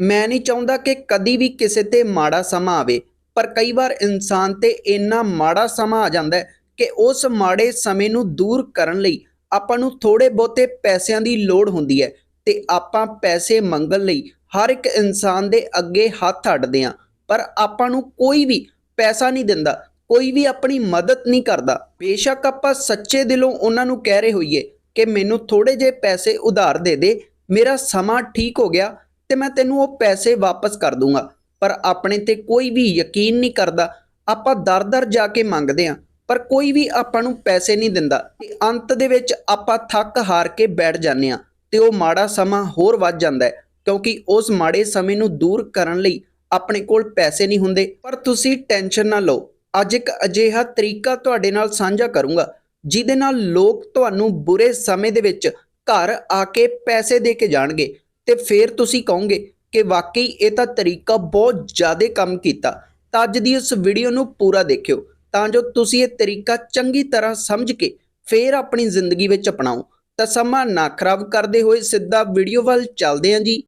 ਮੈਂ ਨਹੀਂ ਚਾਹੁੰਦਾ ਕਿ ਕਦੀ ਵੀ ਕਿਸੇ ਤੇ ਮਾੜਾ ਸਮਾਂ ਆਵੇ, ਪਰ ਕਈ ਵਾਰ ਇਨਸਾਨ ਤੇ ਇੰਨਾ ਮਾੜਾ ਸਮਾਂ ਆ ਜਾਂਦਾ ਹੈ ਕਿ ਉਸ ਮਾੜੇ ਸਮੇਂ ਨੂੰ ਦੂਰ ਕਰਨ ਲਈ ਆਪਾਂ ਨੂੰ ਥੋੜੇ ਬਹੁਤੇ ਪੈਸਿਆਂ ਦੀ ਲੋੜ ਹੁੰਦੀ ਹੈ ਤੇ ਆਪਾਂ ਪੈਸੇ ਮੰਗਣ ਲਈ ਹਰ ਇੱਕ ਇਨਸਾਨ ਦੇ ਅੱਗੇ ਹੱਥ ਅੱਡਦੇ ਹਾਂ, ਪਰ ਆਪਾਂ ਨੂੰ ਕੋਈ ਵੀ ਪੈਸਾ ਨਹੀਂ ਦਿੰਦਾ, ਕੋਈ ਵੀ ਆਪਣੀ ਮਦਦ ਨਹੀਂ ਕਰਦਾ। ਬੇਸ਼ੱਕ ਆਪਾਂ ਸੱਚੇ ਦਿਲੋਂ ਉਹਨਾਂ ਨੂੰ ਕਹਿ ਰਹੇ ਹੋਈਏ ਕਿ ਮੈਨੂੰ ਥੋੜੇ ਜਿਹੇ ਪੈਸੇ ਉਧਾਰ ਦੇ ਦੇ, ਮੇਰਾ ਸਮਾਂ ਠੀਕ ਹੋ ਗਿਆ ਤੇ ਮੈਂ ਤੈਨੂੰ ਉਹ ਪੈਸੇ ਵਾਪਸ ਕਰ ਦੂੰਗਾ। ਪਰ ਆਪਣੇ ਤੇ ਕੋਈ ਵੀ ਯਕੀਨ ਨਹੀਂ ਕਰਦਾ। ਆਪਾਂ ਦਰ-ਦਰ ਜਾ ਕੇ ਮੰਗਦੇ ਹਾਂ, ਪਰ ਕੋਈ ਵੀ ਆਪਾਂ ਨੂੰ ਪੈਸੇ ਨਹੀਂ ਦਿੰਦਾ। ਤੇ ਅੰਤ ਦੇ ਵਿੱਚ ਆਪਾਂ ਥੱਕ ਹਾਰ ਕੇ ਬੈਠ ਜਾਂਦੇ ਹਾਂ ਤੇ ਉਹ ਮਾੜਾ ਸਮਾਂ ਹੋਰ ਵੱਧ ਜਾਂਦਾ ਹੈ, ਕਿਉਂਕਿ ਉਸ ਮਾੜੇ ਸਮੇਂ ਨੂੰ ਦੂਰ ਕਰਨ ਲਈ ਆਪਣੇ ਕੋਲ ਪੈਸੇ ਨਹੀਂ ਹੁੰਦੇ। ਪਰ ਤੁਸੀਂ ਟੈਨਸ਼ਨ ਨਾ ਲਓ। ਅੱਜ ਇੱਕ ਅਜਿਹਾ ਤਰੀਕਾ ਤੁਹਾਡੇ ਨਾਲ ਸਾਂਝਾ ਕਰੂੰਗਾ, ਜਿਹਦੇ ਨਾਲ ਲੋਕ ਤੁਹਾਨੂੰ ਬੁਰੇ ਸਮੇਂ ਦੇ ਵਿੱਚ ਘਰ ਆ ਕੇ ਪੈਸੇ ਦੇ ਕੇ ਜਾਣਗੇ। ਤੇ ਫਿਰ ਤੁਸੀਂ ਕਹੋਗੇ ਕਿ ਵਾਕਈ ਇਹ ਤਾਂ ਤਰੀਕਾ ਬਹੁਤ ਜ਼ਿਆਦਾ ਕੰਮ ਕੀਤਾ। ਤਾਂ ਅੱਜ ਦੀ ਇਸ ਵੀਡੀਓ ਨੂੰ ਪੂਰਾ ਦੇਖਿਓ। ਤਾਂ ਜੋ ਤੁਸੀਂ ਇਹ ਤਰੀਕਾ ਚੰਗੀ ਤਰ੍ਹਾਂ ਸਮਝ ਕੇ ਫਿਰ ਆਪਣੀ ਜ਼ਿੰਦਗੀ ਵਿੱਚ ਅਪਣਾਓ। ਤਾਂ ਸਮਾਂ ਨਾ ਖਰਾਬ ਕਰਦੇ ਹੋਏ ਸਿੱਧਾ ਵੀਡੀਓ ਵੱਲ ਚੱਲਦੇ ਹਾਂ ਜੀ।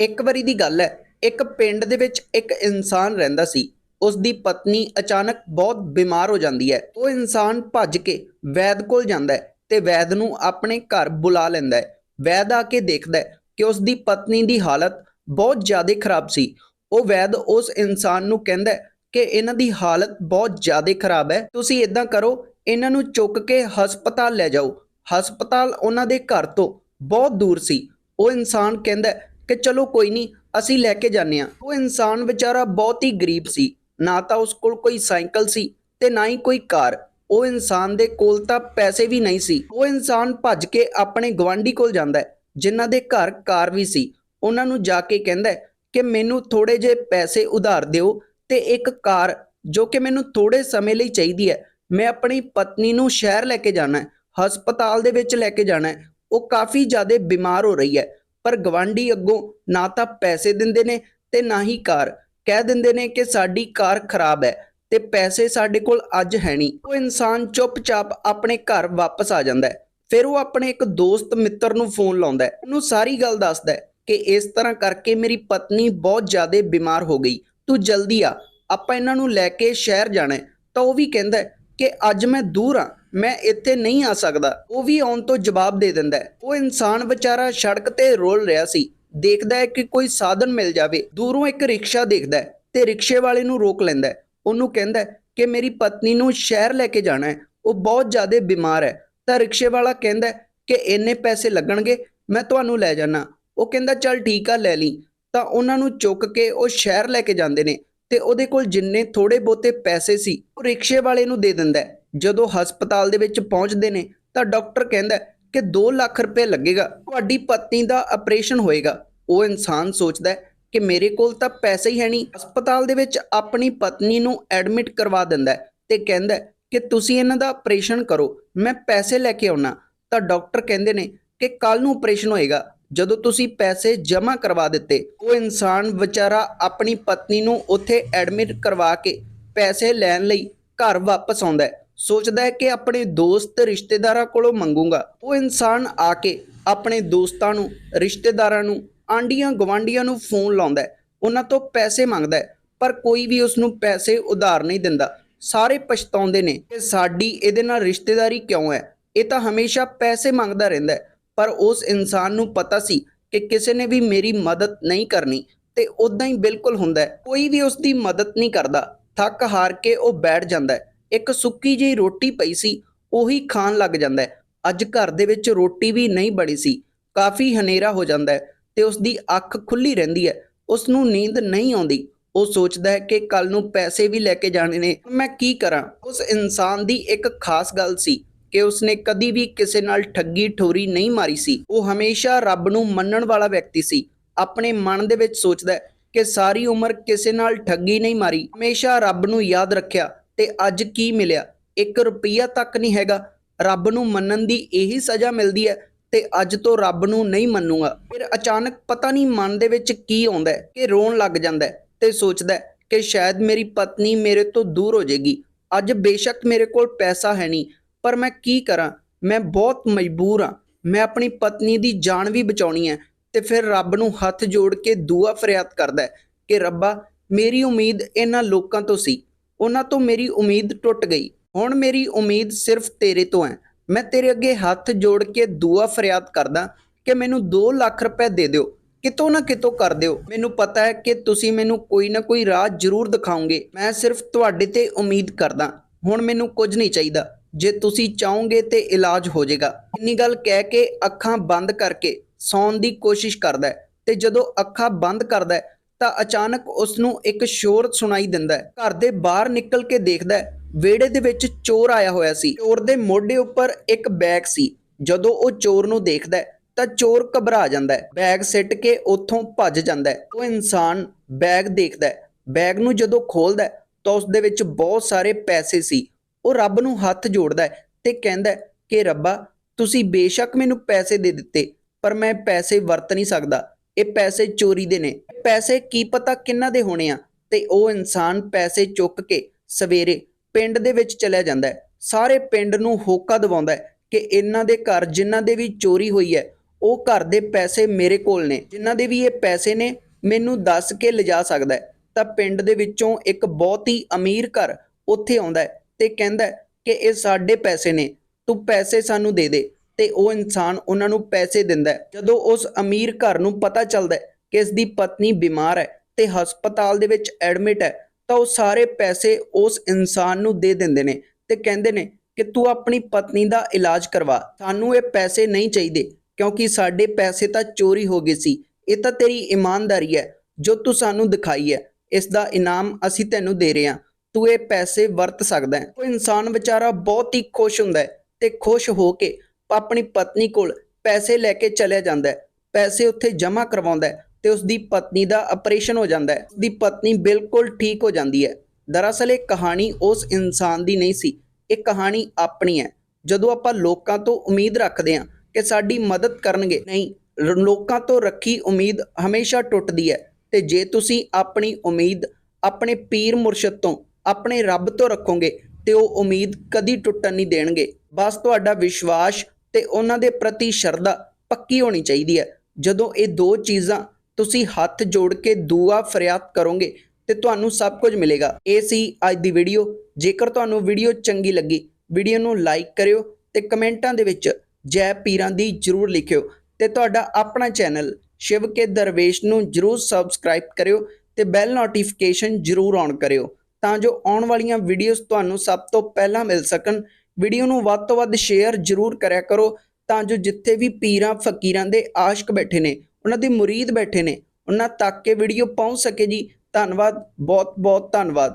ਇੱਕ ਵਾਰੀ ਦੀ ਗੱਲ ਹੈ, ਇੱਕ ਪਿੰਡ ਦੇ ਵਿੱਚ ਇੱਕ ਇਨਸਾਨ ਰਹਿੰਦਾ ਸੀ। ਉਸ ਦੀ ਪਤਨੀ ਅਚਾਨਕ ਬਹੁਤ ਬਿਮਾਰ ਹੋ ਜਾਂਦੀ ਹੈ। ਉਹ ਇਨਸਾਨ ਭੱਜ ਕੇ ਵੈਦ ਕੋਲ ਜਾਂਦਾ ਹੈ ਤੇ ਵੈਦ ਨੂੰ ਆਪਣੇ ਘਰ ਬੁਲਾ ਲੈਂਦਾ ਹੈ। ਵੈਦ ਆ ਕੇ ਦੇਖਦਾ ਹੈ ਕਿ ਉਸ ਦੀ ਪਤਨੀ ਦੀ ਹਾਲਤ ਬਹੁਤ ਜ਼ਿਆਦਾ ਖਰਾਬ ਸੀ। ਉਹ ਵੈਦ ਉਸ ਇਨਸਾਨ ਨੂੰ ਕਹਿੰਦਾ ਹੈ ਕਿ ਇਹਨਾਂ ਦੀ ਹਾਲਤ ਬਹੁਤ ਜ਼ਿਆਦਾ ਖਰਾਬ ਹੈ। ਤੁਸੀਂ ਇਦਾਂ ਕਰੋ, ਇਹਨਾਂ ਨੂੰ ਚੁੱਕ ਕੇ ਹਸਪਤਾਲ ਲੈ ਜਾਓ। ਹਸਪਤਾਲ ਉਹਨਾਂ ਦੇ ਘਰ ਤੋਂ ਬਹੁਤ ਦੂਰ ਸੀ। ਉਹ ਇਨਸਾਨ ਕਹਿੰਦਾ ਕਿ ਚਲੋ ਕੋਈ ਨਹੀਂ, ਅਸੀਂ ਲੈ ਕੇ ਜਾਂਦੇ ਹਾਂ। ਉਹ ਇਨਸਾਨ ਵਿਚਾਰਾ ਬਹੁਤ ਹੀ ਗਰੀਬ ਸੀ। ਨਾ ਤਾਂ ਉਸ ਕੋਲ ਕੋਈ ਸਾਈਕਲ ਸੀ ਤੇ ਨਾ ਹੀ ਕੋਈ ਕਾਰ। ਉਹ ਇਨਸਾਨ ਦੇ ਕੋਲ ਤਾਂ ਪੈਸੇ ਵੀ ਨਹੀਂ ਸੀ। ਉਹ ਇਨਸਾਨ ਭੱਜ ਕੇ ਆਪਣੇ ਗਵਾਂਢੀ ਕੋਲ ਜਾਂਦਾ ਹੈ, ਜਿਨ੍ਹਾਂ ਦੇ ਘਰ ਕਾਰ ਵੀ ਸੀ। ਉਹਨਾਂ ਨੂੰ ਜਾ ਕੇ ਕਹਿੰਦਾ ਹੈ ਕਿ ਮੈਨੂੰ ਥੋੜੇ ਜਿਹੇ ਪੈਸੇ ਉਧਾਰ ਦਿਓ ਤੇ ਇੱਕ ਕਾਰ ਜੋ ਕਿ ਮੈਨੂੰ ਥੋੜੇ ਸਮੇਂ ਲਈ ਚਾਹੀਦੀ ਹੈ, ਮੈਂ ਆਪਣੀ ਪਤਨੀ ਨੂੰ ਸ਼ਹਿਰ ਲੈ ਕੇ ਜਾਣਾ ਹੈ, ਹਸਪਤਾਲ ਦੇ ਵਿੱਚ ਲੈ ਕੇ ਜਾਣਾ ਹੈ। ਉਹ ਕਾਫੀ ਜ਼ਿਆਦਾ ਬਿਮਾਰ ਹੋ ਰਹੀ ਹੈ, ਪਰ ਗਵਾਂਢੀ ਅੱਗੋਂ ਨਾ ਤਾਂ ਪੈਸੇ ਦਿੰਦੇ ਨੇ ਤੇ ਨਾ ਹੀ ਕਾਰ। ਕਹਿ ਦਿੰਦੇ ਨੇ ਕਿ ਸਾਡੀ ਕਾਰ ਖਰਾਬ ਹੈ ਤੇ ਪੈਸੇ ਸਾਡੇ ਕੋਲ ਅੱਜ ਹੈ ਨਹੀਂ। ਉਹ ਇਨਸਾਨ ਚੁੱਪਚਾਪ ਆਪਣੇ ਘਰ ਵਾਪਸ ਆ ਜਾਂਦਾ ਹੈ। ਫਿਰ ਉਹ ਆਪਣੇ ਇੱਕ ਦੋਸਤ ਮਿੱਤਰ ਨੂੰ ਫੋਨ ਲਾਉਂਦਾ ਹੈ। ਉਹਨੂੰ ਸਾਰੀ ਗੱਲ ਦੱਸਦਾ ਹੈ ਕਿ ਇਸ ਤਰ੍ਹਾਂ ਕਰਕੇ ਮੇਰੀ ਪਤਨੀ ਬਹੁਤ ਜ਼ਿਆਦਾ ਬਿਮਾਰ ਹੋ ਗਈ। ਤੂੰ ਜਲਦੀ ਆ। ਆਪਾਂ ਇਹਨਾਂ ਨੂੰ ਲੈ ਕੇ ਸ਼ਹਿਰ ਜਾਣਾ ਤਾਂ ਉਹ ਵੀ ਕਹਿੰਦਾ ਕਿ ਅੱਜ ਮੈਂ ਦੂਰ ਆ। ਮੈਂ ਇੱਥੇ ਨਹੀਂ ਆ ਸਕਦਾ। ਉਹ ਵੀ ਆਉਣ ਤੋਂ ਜਵਾਬ ਦੇ ਦਿੰਦਾ ਉਹ ਇਨਸਾਨ ਵਿਚਾਰਾ ਸੜਕ ਤੇ ਰੋਲ ਰਿਹਾ ਸੀ। ਦੇਖਦਾ ਹੈ ਕਿ ਕੋਈ ਸਾਧਨ ਮਿਲ ਜਾਵੇ, ਦੂਰੋਂ ਇੱਕ ਰਿਕਸ਼ਾ ਦੇਖਦਾ ਹੈ ਤੇ ਰਿਕਸ਼ੇ ਵਾਲੇ ਨੂੰ ਰੋਕ ਲੈਂਦਾ ਹੈ। ਉਹਨੂੰ ਕਹਿੰਦਾ ਹੈ ਕਿ ਮੇਰੀ ਪਤਨੀ ਨੂੰ ਸ਼ਹਿਰ ਲੈ ਕੇ ਜਾਣਾ ਹੈ, ਉਹ ਬਹੁਤ ਜ਼ਿਆਦਾ ਬਿਮਾਰ ਹੈ। ਤਾਂ ਰਿਕਸ਼ੇ ਵਾਲਾ ਕਹਿੰਦਾ ਕਿ ਇੰਨੇ ਪੈਸੇ ਲੱਗਣਗੇ, ਮੈਂ ਤੁਹਾਨੂੰ ਲੈ ਜਾਣਾ ਉਹ ਕਹਿੰਦਾ, ਚੱਲ ਠੀਕ ਆ, ਲੈ ਲਈ। ਤਾਂ ਉਹਨਾਂ ਨੂੰ ਚੁੱਕ ਕੇ ਉਹ ਸ਼ਹਿਰ ਲੈ ਕੇ ਜਾਂਦੇ ਨੇ ਤੇ ਉਹਦੇ ਕੋਲ ਜਿੰਨੇ ਥੋੜੇ ਬਹੁਤੇ ਪੈਸੇ ਸੀ, ਉਹ ਰਿਕਸ਼ੇ ਵਾਲੇ ਨੂੰ ਦੇ ਦਿੰਦਾ ਜਦੋਂ ਹਸਪਤਾਲ ਦੇ ਵਿੱਚ ਪਹੁੰਚਦੇ ਨੇ ਤਾਂ ਡਾਕਟਰ ਕਹਿੰਦਾ ਕਿ 2 ਲੱਖ ਰੁਪਏ ਲੱਗੇਗਾ, ਤੁਹਾਡੀ ਪਤਨੀ ਦਾ ਆਪਰੇਸ਼ਨ ਹੋਏਗਾ। ਉਹ ਇਨਸਾਨ ਸੋਚਦਾ ਹੈ ਕਿ ਮੇਰੇ ਕੋਲ ਤਾਂ ਪੈਸੇ ਹੀ ਹੈ ਨਹੀਂ। ਹਸਪਤਾਲ ਦੇ ਵਿੱਚ ਆਪਣੀ ਪਤਨੀ ਨੂੰ ਐਡਮਿਟ ਕਰਵਾ ਦਿੰਦਾ ਹੈ ਤੇ ਕਹਿੰਦਾ ਹੈ ਕਿ ਤੁਸੀਂ ਇਹਨਾਂ ਦਾ ਆਪਰੇਸ਼ਨ ਕਰੋ, ਮੈਂ ਪੈਸੇ ਲੈ ਕੇ ਆਉਣਾ ਤਾਂ ਡਾਕਟਰ ਕਹਿੰਦੇ ਨੇ ਕਿ ਕੱਲ ਨੂੰ ਆਪਰੇਸ਼ਨ ਹੋਏਗਾ, ਜਦੋਂ ਤੁਸੀਂ ਪੈਸੇ ਜਮ੍ਹਾਂ ਕਰਵਾ ਦਿੱਤੇ। ਉਹ ਇਨਸਾਨ ਵਿਚਾਰਾ ਆਪਣੀ ਪਤਨੀ ਨੂੰ ਉੱਥੇ ਐਡਮਿਟ ਕਰਵਾ ਕੇ ਪੈਸੇ ਲੈਣ ਲਈ ਘਰ ਵਾਪਸ ਆਉਂਦਾ ਹੈ। ਸੋਚਦਾ ਹੈ ਕਿ ਆਪਣੇ ਦੋਸਤ ਰਿਸ਼ਤੇਦਾਰਾਂ ਕੋਲੋਂ ਮੰਗੂਗਾ। ਉਹ ਇਨਸਾਨ ਆ ਕੇ ਆਪਣੇ ਦੋਸਤਾਂ ਨੂੰ, ਰਿਸ਼ਤੇਦਾਰਾਂ ਨੂੰ ਆਂਡੀਆਂ ਗਵਾਂਡੀਆਂ ਨੂੰ ਫੋਨ ਲਾਉਂਦਾ ਹੈ। ਉਹਨਾਂ ਤੋਂ ਪੈਸੇ ਮੰਗਦਾ ਹੈ, ਪਰ ਕੋਈ ਵੀ ਉਸ ਨੂੰ ਪੈਸੇ ਉਧਾਰ ਨਹੀਂ ਦਿੰਦਾ। ਸਾਰੇ ਪਛਤਾਉਂਦੇ ਨੇ ਕਿ ਸਾਡੀ ਇਹਦੇ ਨਾਲ ਰਿਸ਼ਤੇਦਾਰੀ ਕਿਉਂ ਹੈ। ਇਹ ਤਾਂ ਹਮੇਸ਼ਾ ਪੈਸੇ ਮੰਗਦਾ ਰਹਿੰਦਾ ਹੈ, ਪਰ ਉਸ ਇਨਸਾਨ ਨੂੰ ਪਤਾ ਸੀ ਕਿ ਕਿਸੇ ਨੇ ਵੀ ਮੇਰੀ ਮਦਦ ਨਹੀਂ ਕਰਨੀ ਤੇ ਉਦਾਂ ਹੀ ਬਿਲਕੁਲ ਹੁੰਦਾ ਹੈ। ਕੋਈ ਵੀ ਉਸ ਦੀ ਮਦਦ ਨਹੀਂ ਕਰਦਾ। ਥੱਕ ਹਾਰ ਕੇ ਉਹ ਬੈਠ ਜਾਂਦਾ ਹੈ। ਇੱਕ ਸੁੱਕੀ ਜਿਹੀ ਰੋਟੀ ਪਈ ਸੀ, ਉਹੀ ਖਾਣ ਲੱਗ ਜਾਂਦਾ ਹੈ। ਅੱਜ ਘਰ ਦੇ ਵਿੱਚ ਰੋਟੀ ਵੀ ਨਹੀਂ ਬਣੀ ਸੀ, ਕਾਫੀ ਹਨੇਰਾ ਹੋ ਜਾਂਦਾ ਹੈ ਤੇ ਉਸ ਦੀ ਅੱਖ ਖੁੱਲੀ ਰਹਿੰਦੀ ਹੈ ਉਸ ਨੂੰ ਨੀਂਦ ਨਹੀਂ ਆਉਂਦੀ। ਉਹ ਸੋਚਦਾ ਹੈ ਕਿ ਕੱਲ ਨੂੰ ਪੈਸੇ ਵੀ ਲੈ ਕੇ ਜਾਣੇ ਨੇ। ਮੈਂ ਕੀ ਕਰਾਂ? ਉਸ ਇਨਸਾਨ ਦੀ ਇੱਕ ਖਾਸ ਗੱਲ ਸੀ ਕਿ ਉਸਨੇ ਕਦੀ ਵੀ ਕਿਸੇ ਨਾਲ ਠੱਗੀ ਠੋਰੀ ਨਹੀਂ ਮਾਰੀ ਸੀ। ਉਹ ਹਮੇਸ਼ਾ ਰੱਬ ਨੂੰ ਮੰਨਣ ਵਾਲਾ ਵਿਅਕਤੀ ਸੀ। ਆਪਣੇ ਮਨ ਦੇ ਵਿੱਚ ਸੋਚਦਾ ਹੈ ਕਿ ਸਾਰੀ ਉਮਰ ਕਿਸੇ ਨਾਲ ਠੱਗੀ ਨਹੀਂ ਮਾਰੀ। ਹਮੇਸ਼ਾ ਰੱਬ ਨੂੰ ਯਾਦ ਰੱਖਿਆ। ਤੇ ਅੱਜ ਕੀ ਮਿਲਿਆ? 1 ਰੁਪਿਆ ਤੱਕ ਨਹੀਂ ਹੈਗਾ। ਰੱਬ ਨੂੰ ਮੰਨਣ ਦੀ ਇਹੀ ਸਜ਼ਾ ਮਿਲਦੀ ਹੈ ਤੇ ਅੱਜ ਤੋਂ ਰੱਬ ਨੂੰ ਨਹੀਂ ਮੰਨੂਗਾ। ਫਿਰ ਅਚਾਨਕ ਪਤਾ ਨਹੀਂ ਮਨ ਦੇ ਵਿੱਚ ਕੀ ਆਉਂਦਾ ਹੈ ਕਿ ਰੋਣ ਲੱਗ ਜਾਂਦਾ ਹੈ ਤੇ ਸੋਚਦਾ ਹੈ ਕਿ ਸ਼ਾਇਦ ਮੇਰੀ ਪਤਨੀ ਮੇਰੇ ਤੋਂ ਦੂਰ ਹੋ ਜਾਏਗੀ। ਅੱਜ ਬੇਸ਼ੱਕ ਮੇਰੇ ਕੋਲ ਪੈਸਾ ਹੈ ਨਹੀਂ, ਪਰ ਮੈਂ ਕੀ ਕਰਾਂ? ਮੈਂ ਬਹੁਤ ਮਜਬੂਰ ਹਾਂ। ਮੈਂ ਆਪਣੀ ਪਤਨੀ ਦੀ ਜਾਨ ਵੀ ਬਚਾਉਣੀ ਹੈ ਤੇ ਫਿਰ ਰੱਬ ਨੂੰ ਹੱਥ ਜੋੜ ਕੇ ਦੁਆ ਫਰਿਆਦ ਕਰਦਾ ਹੈ ਕਿ ਰੱਬਾ, ਮੇਰੀ ਉਮੀਦ ਇਹਨਾਂ ਲੋਕਾਂ ਤੋਂ ਸੀ। ਉਹਨਾਂ ਤੋਂ ਮੇਰੀ ਉਮੀਦ ਟੁੱਟ ਗਈ। ਹੁਣ ਮੇਰੀ ਉਮੀਦ ਸਿਰਫ ਤੇਰੇ ਤੋਂ ਹੈ। ਮੈਂ ਤੇਰੇ ਅੱਗੇ ਹੱਥ ਜੋੜ ਕੇ ਦੁਆ ਫਰਿਆਦ ਕਰਦਾ ਕਿ ਮੈਨੂੰ 2 ਲੱਖ ਰੁਪਏ ਦੇ ਦਿਓ। ਕਿਤੋਂ ਨਾ ਕਿਤੋਂ ਕਰ ਦਿਓ। ਮੈਨੂੰ ਪਤਾ ਹੈ ਕਿ ਤੁਸੀਂ ਮੈਨੂੰ ਕੋਈ ਨਾ ਕੋਈ ਰਾਹ ਜ਼ਰੂਰ ਦਿਖਾਓਗੇ। ਮੈਂ ਸਿਰਫ ਤੁਹਾਡੇ ਤੇ ਉਮੀਦ ਕਰਦਾ। ਹੁਣ ਮੈਨੂੰ ਕੁਝ ਨਹੀਂ ਚਾਹੀਦਾ। ਜੇ ਤੁਸੀਂ ਚਾਹੋਗੇ ਤੇ ਇਲਾਜ ਹੋ ਜਾਏਗਾ। ਇੰਨੀ ਗੱਲ ਕਹਿ ਕੇ ਅੱਖਾਂ ਬੰਦ ਕਰਕੇ ਸੌਣ ਦੀ ਕੋਸ਼ਿਸ਼ ਕਰਦਾ ਤੇ ਜਦੋਂ ਅੱਖਾਂ ਬੰਦ ਕਰਦਾ ਤਾਂ ਅਚਾਨਕ ਉਸ ਨੂੰ ਇੱਕ ਸ਼ੋਰ ਸੁਣਾਈ ਦਿੰਦਾ ਹੈ। ਘਰ ਦੇ ਬਾਹਰ ਨਿਕਲ ਕੇ ਦੇਖਦਾ ਹੈ, ਵਿਹੜੇ ਦੇ ਵਿੱਚ ਚੋਰ ਆਇਆ ਹੋਇਆ ਸੀ। ਚੋਰ ਦੇ ਮੋਢੇ ਉੱਪਰ ਇੱਕ ਬੈਗ ਸੀ। ਜਦੋਂ ਉਹ ਚੋਰ ਨੂੰ ਦੇਖਦਾ ਹੈ, ਤਾਂ ਚੋਰ ਘਬਰਾ ਜਾਂਦਾ ਹੈ। ਬੈਗ ਸਿੱਟ ਕੇ ਉੱਥੋਂ ਭੱਜ ਜਾਂਦਾ ਹੈ। ਉਹ ਇਨਸਾਨ ਬੈਗ ਦੇਖਦਾ ਹੈ। ਬੈਗ ਨੂੰ ਜਦੋਂ ਖੋਲਦਾ ਹੈ, ਤਾਂ ਉਸ ਦੇ ਵਿੱਚ ਬਹੁਤ ਸਾਰੇ ਪੈਸੇ ਸੀ। ਉਹ ਰੱਬ ਨੂੰ ਹੱਥ ਜੋੜਦਾ ਹੈ ਤੇ ਕਹਿੰਦਾ ਹੈ ਕਿ ਰੱਬਾ, ਤੁਸੀਂ ਬੇਸ਼ੱਕ ਮੈਨੂੰ ਪੈਸੇ ਦੇ ਦਿੱਤੇ, ਪਰ ਮੈਂ ਪੈਸੇ ਵਰਤ ਨਹੀਂ ਸਕਦਾ। ਇਹ ਪੈਸੇ ਚੋਰੀ ਦੇ ਨੇ। ਪੈਸੇ ਕੀ ਪਤਾ ਕਿੰਨਾ ਦੇ ਹੋਣੇ ਆ ਤੇ ਉਹ ਇਨਸਾਨ ਪੈਸੇ ਚੁੱਕ ਕੇ ਸਵੇਰੇ ਪਿੰਡ ਦੇ ਵਿੱਚ ਚਲਿਆ ਜਾਂਦਾ ਹੈ। ਸਾਰੇ ਪਿੰਡ ਨੂੰ ਹੋਕਾ ਦਿਵਾਉਂਦਾ ਹੈ ਕਿ ਇਹਨਾਂ ਦੇ ਘਰ ਜਿਨ੍ਹਾਂ ਦੇ ਵੀ ਚੋਰੀ ਹੋਈ ਹੈ, ਉਹ ਘਰ ਦੇ ਪੈਸੇ ਮੇਰੇ ਕੋਲ ਨੇ। ਜਿਨ੍ਹਾਂ ਦੇ ਵੀ ਇਹ ਪੈਸੇ ਨੇ, ਮੈਨੂੰ ਦੱਸ ਕੇ ਲਿਜਾ ਸਕਦਾ ਹੈ। ਤਾਂ ਪਿੰਡ ਦੇ ਵਿੱਚੋਂ ਇੱਕ ਬਹੁਤ ਹੀ ਅਮੀਰ ਘਰ ਉੱਥੇ ਆਉਂਦਾ ਹੈ ਤੇ ਕਹਿੰਦਾ ਕਿ ਇਹ ਸਾਡੇ ਪੈਸੇ ਨੇ, ਤੂੰ ਪੈਸੇ ਸਾਨੂੰ ਦੇ ਦੇ। ਤੇ ਉਹ ਇਨਸਾਨ ਉਹਨਾਂ ਨੂੰ ਪੈਸੇ ਦਿੰਦਾ ਹੈ। ਜਦੋਂ ਉਸ ਅਮੀਰ ਘਰ ਨੂੰ ਪਤਾ ਚੱਲਦਾ ਹੈ ਕਿ ਇਸ ਦੀ ਪਤਨੀ ਬਿਮਾਰ ਹੈ ਤੇ ਹਸਪਤਾਲ ਦੇ ਵਿੱਚ ਐਡਮਿਟ ਹੈ, ਤਾਂ ਉਹ ਸਾਰੇ ਪੈਸੇ ਉਸ ਇਨਸਾਨ ਨੂੰ ਦੇ ਦਿੰਦੇ ਨੇ ਤੇ ਕਹਿੰਦੇ ਨੇ ਕਿ ਤੂੰ ਆਪਣੀ ਪਤਨੀ ਦਾ ਇਲਾਜ ਕਰਵਾ, ਸਾਨੂੰ ਇਹ ਪੈਸੇ ਨਹੀਂ ਚਾਹੀਦੇ ਕਿਉਂਕਿ ਸਾਡੇ ਪੈਸੇ ਤਾਂ ਚੋਰੀ ਹੋ ਗਏ ਸੀ, ਇਹ ਤਾਂ ਤੇਰੀ ਇਮਾਨਦਾਰੀ ਹੈ, ਜੋ ਤੂੰ ਸਾਨੂੰ ਦਿਖਾਈ ਹੈ, ਇਸ ਦਾ ਇਨਾਮ ਅਸੀਂ ਤੈਨੂੰ ਦੇ ਰਹੇ ਹਾਂ, ਤੂੰ ਇਹ ਪੈਸੇ ਵਰਤ ਸਕਦਾ ਹੈ। ਉਹ ਇਨਸਾਨ ਵਿਚਾਰਾ ਬਹੁਤ ਹੀ ਖੁਸ਼ ਹੁੰਦਾ ਹੈ ਤੇ ਖੁਸ਼ ਹੋ ਕੇ ਆਪਣੀ ਪਤਨੀ ਕੋਲ ਪੈਸੇ ਲੈ ਕੇ ਚਲਿਆ ਜਾਂਦਾ ਹੈ। ਪੈਸੇ ਉੱਥੇ ਜਮ੍ਹਾਂ ਕਰਵਾਉਂਦਾ ਹੈ ਤੇ ਉਸ ਦੀ ਪਤਨੀ ਦਾ ਆਪਰੇਸ਼ਨ ਹੋ ਜਾਂਦਾ ਹੈ। ਦੀ ਪਤਨੀ ਬਿਲਕੁਲ ਠੀਕ ਹੋ ਜਾਂਦੀ ਹੈ। ਦਰਅਸਲ ਇਹ ਕਹਾਣੀ ਉਸ ਇਨਸਾਨ ਦੀ ਨਹੀਂ ਸੀ। ਇਹ ਕਹਾਣੀ ਆਪਣੀ ਹੈ। ਜਦੋਂ ਆਪਾਂ ਲੋਕਾਂ ਤੋਂ ਉਮੀਦ ਰੱਖਦੇ ਹਾਂ ਕਿ ਸਾਡੀ ਮਦਦ ਕਰਨਗੇ, ਨਹੀਂ ਲੋਕਾਂ ਤੋਂ ਰੱਖੀ ਉਮੀਦ ਹਮੇਸ਼ਾ ਟੁੱਟਦੀ ਹੈ। ਤੇ ਜੇ ਤੁਸੀਂ ਆਪਣੀ ਉਮੀਦ ਆਪਣੇ ਪੀਰ ਮੁਰਸ਼ਦ ਤੋਂ, ਆਪਣੇ ਰੱਬ ਤੋਂ ਰੱਖੋਗੇ, ਤੇ ਉਹ ਉਮੀਦ ਕਦੀ ਟੁੱਟਣ ਨਹੀਂ ਦੇਣਗੇ। ਬਸ ਤੁਹਾਡਾ ਵਿਸ਼ਵਾਸ ਤੇ ਉਹਨਾਂ ਦੇ ਪ੍ਰਤੀ ਸ਼ਰਧਾ ਪੱਕੀ ਹੋਣੀ ਚਾਹੀਦੀ ਹੈ। ਜਦੋਂ ਇਹ ਦੋ ਚੀਜ਼ਾਂ ਤੁਸੀਂ ਹੱਥ ਜੋੜ ਕੇ ਦੁਆ ਫਰਿਆਦ ਕਰੋਗੇ ਤੇ ਤੁਹਾਨੂੰ ਸਭ ਕੁਝ ਮਿਲੇਗਾ। ਇਹ ਸੀ ਅੱਜ ਦੀ ਵੀਡੀਓ। ਜੇਕਰ ਤੁਹਾਨੂੰ ਵੀਡੀਓ ਚੰਗੀ ਲੱਗੀ, ਵੀਡੀਓ ਨੂੰ ਲਾਈਕ ਕਰਿਓ ਤੇ ਕਮੈਂਟਾਂ ਦੇ ਵਿੱਚ ਜੈ ਪੀਰਾਂ ਦੀ ਜਰੂਰ ਲਿਖਿਓ ਤੇ ਤੁਹਾਡਾ ਆਪਣਾ ਚੈਨਲ ਸ਼ਿਵ ਕੇ ਦਰਵੇਸ਼ ਨੂੰ ਜਰੂਰ ਸਬਸਕ੍ਰਾਈਬ ਕਰਿਓ ਤੇ ਬੈਲ ਨੋਟੀਫਿਕੇਸ਼ਨ ਜਰੂਰ ਔਨ ਕਰਿਓ ਤਾਂ ਜੋ ਆਉਣ ਵਾਲੀਆਂ ਵੀਡੀਓਜ਼ ਤੁਹਾਨੂੰ ਸਭ ਤੋਂ ਪਹਿਲਾਂ ਮਿਲ ਸਕਣ। ਵੀਡੀਓ ਨੂੰ ਵੱਧ ਤੋਂ ਵੱਧ ਸ਼ੇਅਰ ਜਰੂਰ ਕਰਿਆ ਕਰੋ ਤਾਂ ਜੋ ਜਿੱਥੇ ਵੀ ਪੀਰਾਂ, ਫਕੀਰਾਂ ਦੇ ਆਸ਼ਕ ਬੈਠੇ ਨੇ, ਉਹਨਾਂ ਦੇ ਮੁਰੀਦ ਬੈਠੇ ਨੇ, ਉਹਨਾਂ ਤੱਕ ਇਹ ਵੀਡੀਓ ਪਹੁੰਚ ਸਕੇ ਜੀ। ਧੰਨਵਾਦ ਬਹੁਤ ਬਹੁਤ ਧੰਨਵਾਦ।